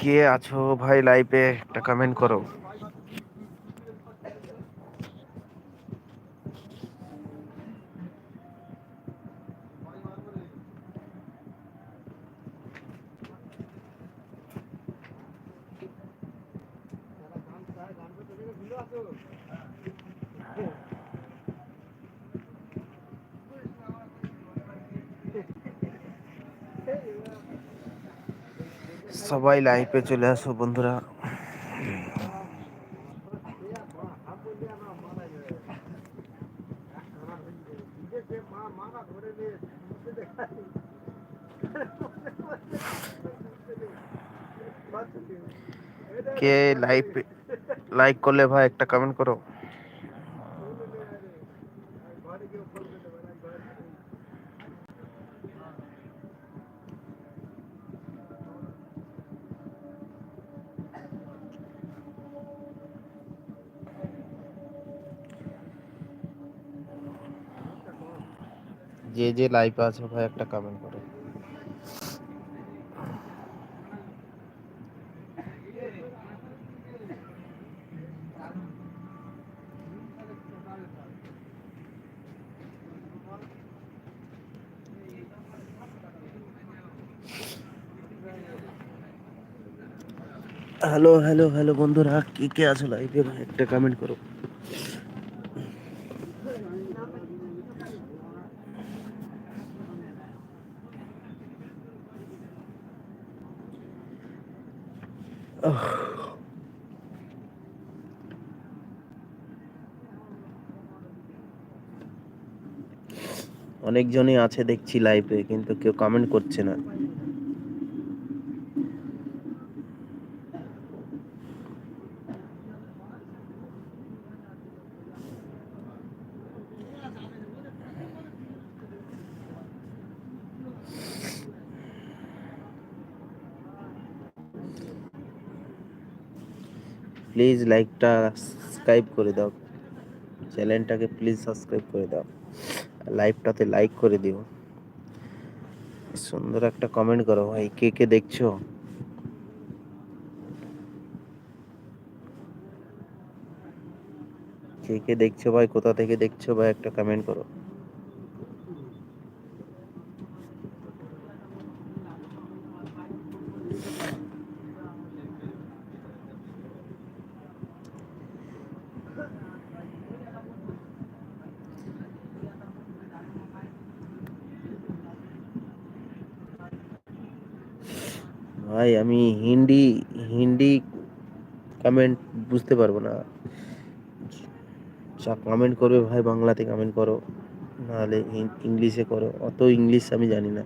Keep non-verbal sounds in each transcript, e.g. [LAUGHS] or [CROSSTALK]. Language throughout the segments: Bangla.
কে আছো ভাই লাইফে একটা কমেন্ট করো সবাই লাইক পে চলে আসো বন্ধুরা কে লাইক লাইক করলে ভাই একটা কমেন্ট করো যে যে লাইভে আছে ভাই একটা কমেন্ট করে হ্যালো হ্যালো হ্যালো বন্ধুরা কে কে আছো লাইভে একটা কমেন্ট করো অনেকজনই আছে দেখছি লাইভে কিন্তু কেউ কমেন্ট করছে না প্লিজ লাইকটা সাবস্ক্রাইব করে দাও চ্যানেলটাকে প্লিজ সাবস্ক্রাইব করে দাও লাইভটাতে লাইক করে দিও সুন্দর একটা কমেন্ট করো ভাই কে কে দেখছো কে কে দেখছো ভাই কোথা থেকে দেখছো ভাই একটা কমেন্ট করো ভাই আমি হিন্দি হিন্দি কমেন্ট বুঝতে পারবো না যা কমেন্ট করবে ভাই বাংলাতে কমেন্ট করো নাহলে ইংলিশে করো অত ইংলিশ আমি জানি না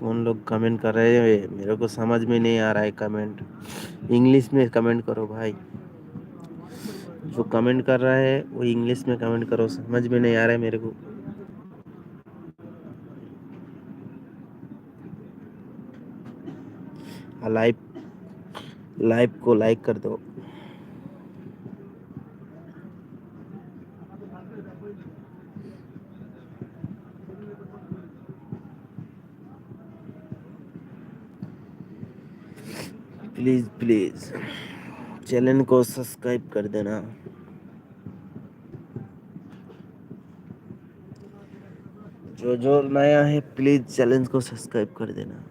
কোন লোক কমেন্ট করে মেরে কো সমাজ মে নেই में नहीं কমেন্ট ইংলিশ মে কমেন্ট করো ভাই जो कमेंट कर रहा है वो इंग्लिश में कमेंट करो समझ में नहीं आ रहा है मेरे को लाइव हाँ, लाइव को लाइक कर दो प्लीज प्लीज चैनल को सब्सक्राइब कर देना जो जो नया है प्लीज़ चैनल को सब्सक्राइब कर देना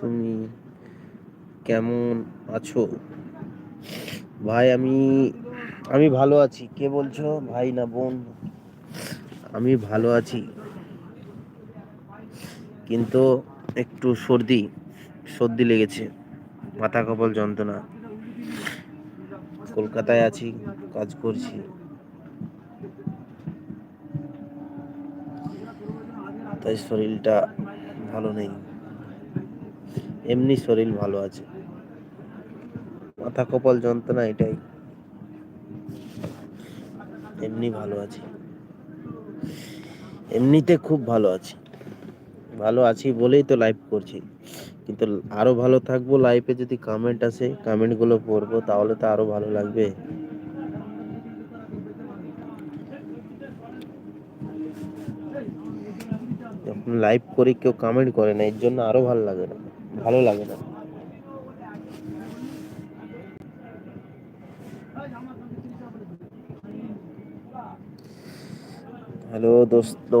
তুমি কেমন আছো ভাই আমি আমি ভালো আছি কে বলছো ভাই না বোন আমি ভালো আছি কিন্তু একটু সর্দি সর্দি লেগেছে মাথা কপাল যন্ত্রণা কলকাতায় আছি কাজ করছি তাই শরীরটা ভালো নেই এমনি শরীর ভালো আছে মাথা কপাল যন্ত্রণা এটাই এমনি ভালো আছি এমনিতে খুব ভালো আছি ভালো আছি বলেই তো লাইভ করছি কিন্তু আরো ভালো থাকবো লাইফে যদি কমেন্ট আসে গুলো পড়বো তাহলে তো আরো ভালো লাগবে যখন লাইভ করি কেউ কমেন্ট করে না এর জন্য আরো ভালো লাগে না ভালো লাগে না हेलो दोस्त हेलो दोस्त लोग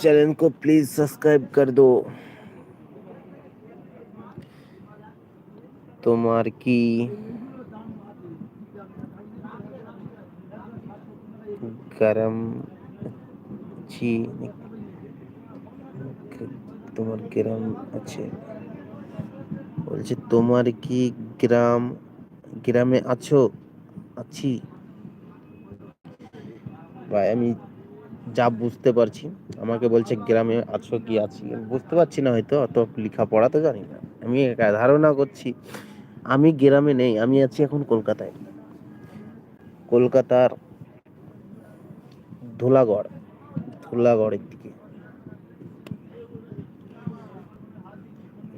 चैनल को प्लीज़ सब्सक्राइब कर दो তোমার কি গরম চি তোমার গ্রাম আছে বলছে তোমার কি গ্রাম গ্রামে আছো আছি ভাই আমি যা বুঝতে পারছি আমাকে বলছে গ্রামে আছো কি আছি বুঝতে পারছি না হয়তো অত লেখাপড়া তো জানি না আমি ধারণা করছি আমি গ্রামে নেই আমি আছি এখন কলকাতায় কলকাতার ধুলাগর ধুলাগড়ের দিকে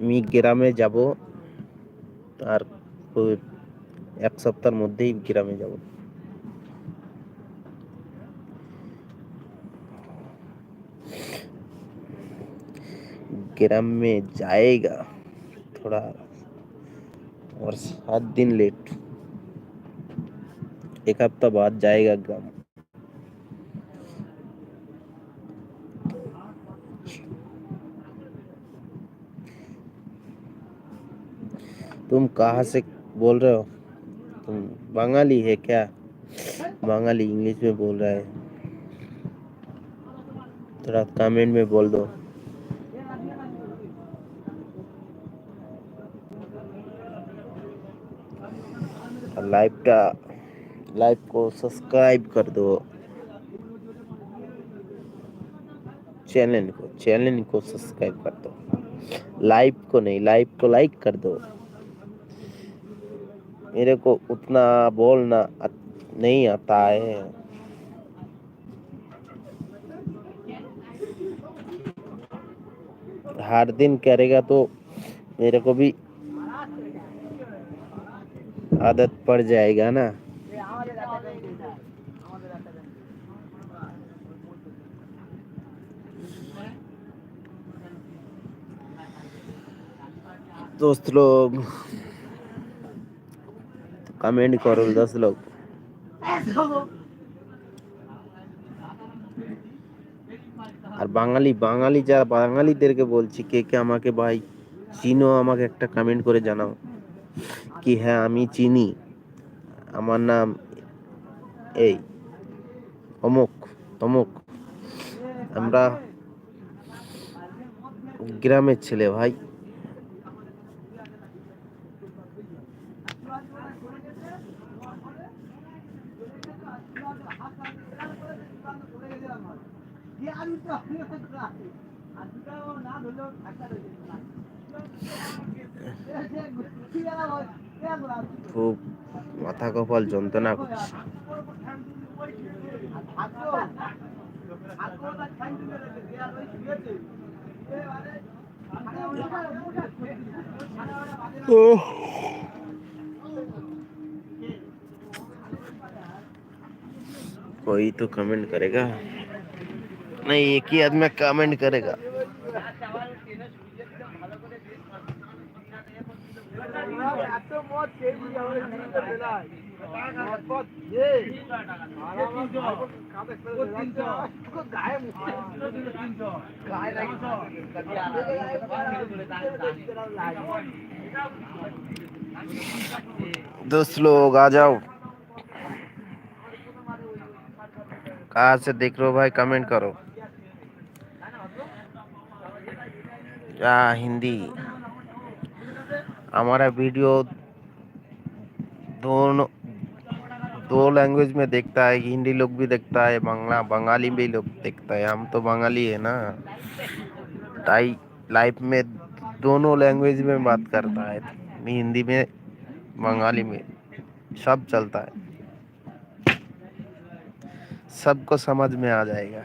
আমি গ্রামে যাব তার ওই এক সপ্তাহর মধ্যেই গ্রামে যাব গ্রামে जाएगा थोड़ा और सात दिन लेट एक हफ्ता बाद जाएगा ग्राम तुम कहाँ से बोल रहे हो तुम बंगाली है क्या बंगाली इंग्लिश में बोल रहा है थोड़ा कमेंट में बोल दो लाइव का लाइव को सब्सक्राइब कर दो चैनल को चैनल को सब्सक्राइब कर दो लाइव को नहीं लाइव को लाइक कर दो मेरे को उतना बोलना नहीं आता है हर दिन करेगा तो मेरे को भी আদত পর যায়গা না দোস্ত লোক কমেন্ট করো दस লোক আর বাঙালি বাঙালি যারা বাঙালিদেরকে বলছি কে কে আমাকে ভাই চিনো আমাকে একটা কমেন্ট করে জানাও কি হ্যাঁ আমি চিনি আমার নাম এই অমুক অমুক আমরা গ্রামের ছেলে ভাই [LAUGHS] [LAUGHS] খুব মাথা কপাল कोई तो कमेंट करेगा नहीं एक ही आदमी कमेंट करेगा तो मौत के भी हमारे जीवन में मिला है गाय गाय दस लोग आ जाओ कहा से देख रहे हो भाई कमेंट करो क्या हिंदी हमारा वीडियो दोनों दो लैंग्वेज में देखता है हिंदी लोग भी देखता है बंगला बंगाली भी लोग देखता है हम तो बंगाली है ना टाई लाइफ में दोनों लैंग्वेज में बात करता है हिंदी में बंगाली में सब चलता है सबको समझ में आ जाएगा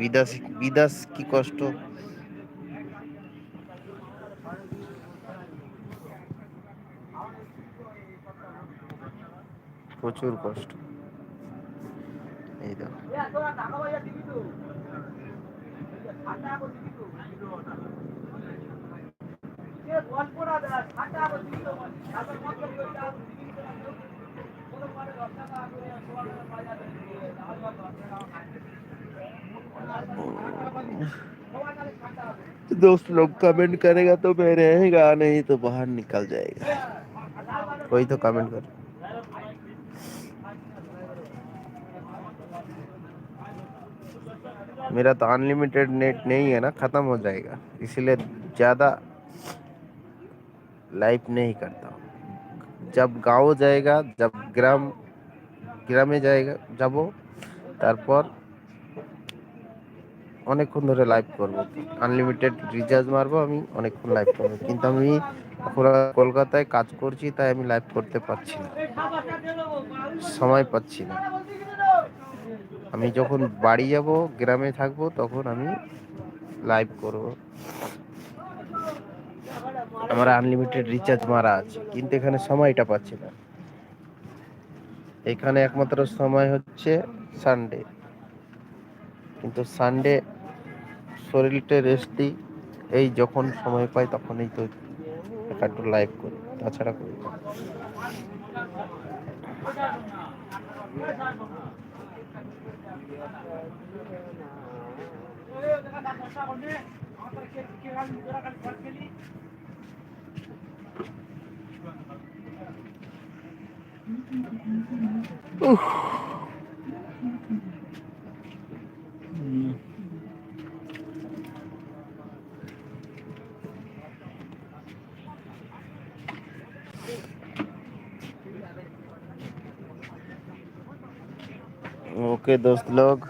বিদাস বিদাস কি কষ্ট প্রচুর কষ্ট এই দেখো तो दोस्त लोग कमेंट करेगा तो मैं रहेगा नहीं तो बाहर निकल जाएगा कोई तो कमेंट कर मेरा तो अनलिमिटेड नेट नहीं है ना ख़त्म हो जाएगा इसीलिए ज़्यादा लाइव नहीं करता जब गाँव जाएगा जब ग्राम ग्राम में जाएगा जब वो तपर অনেকক্ষণ ধরে লাইভ করব আনলিমিটেড রিচার্জ মারবো আমি অনেকক্ষণ লাইভ করবো কিন্তু আমি কলকাতায় কাজ করছি তাই আমি লাইভ করতে পারছি না সময় পাচ্ছি না আমি যখন বাড়ি যাব গ্রামে থাকব তখন আমি লাইভ করব আমার আনলিমিটেড রিচার্জ মারা আছে কিন্তু এখানে সময়টা পাচ্ছি না এখানে একমাত্র সময় হচ্ছে সানডে কিন্তু সানডে শরীরটা রেস্ট দিই এই যখন সময় পাই তখনই তো একটু লাইভ করি তাছাড়া করি ओके दोस्त लोग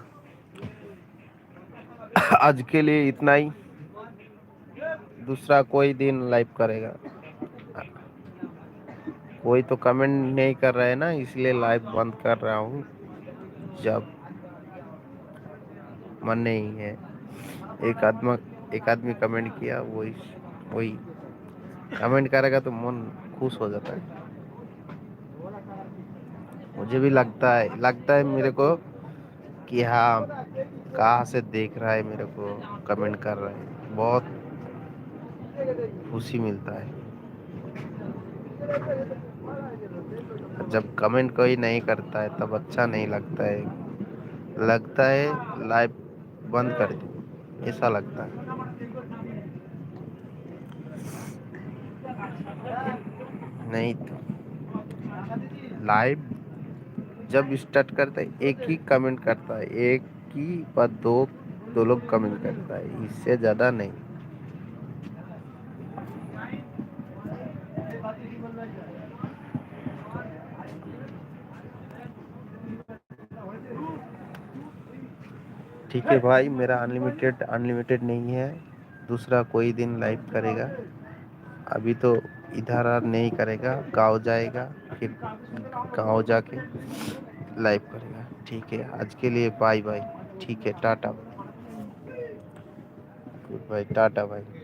आज के लिए इतना ही दूसरा कोई दिन लाइव करेगा कोई तो कमेंट नहीं कर रहा है ना इसलिए लाइव बंद कर रहा हूँ जब मन नहीं है एक आदमी एक आदमी कमेंट किया वही वही कमेंट करेगा तो मन खुश हो जाता है मुझे भी लगता है लगता है मेरे को कि हाँ कहाँ से देख रहा है मेरे को कमेंट कर रहा है बहुत खुशी मिलता है जब कमेंट कोई नहीं करता है तब अच्छा नहीं लगता है लगता है लाइव बंद कर दो ऐसा लगता है नहीं तो लाइव जब स्टार्ट करता है एक ही कमेंट करता है एक ही व दो दो लोग कमेंट करता है इससे ज़्यादा नहीं ठीक है भाई मेरा अनलिमिटेड अनलिमिटेड नहीं है दूसरा कोई दिन लाइव करेगा अभी तो इधर नहीं करेगा गांव जाएगा फिर गाँव जाके लाइव करेगा ठीक है आज के लिए बाय बाय ठीक है tata good bye tata bye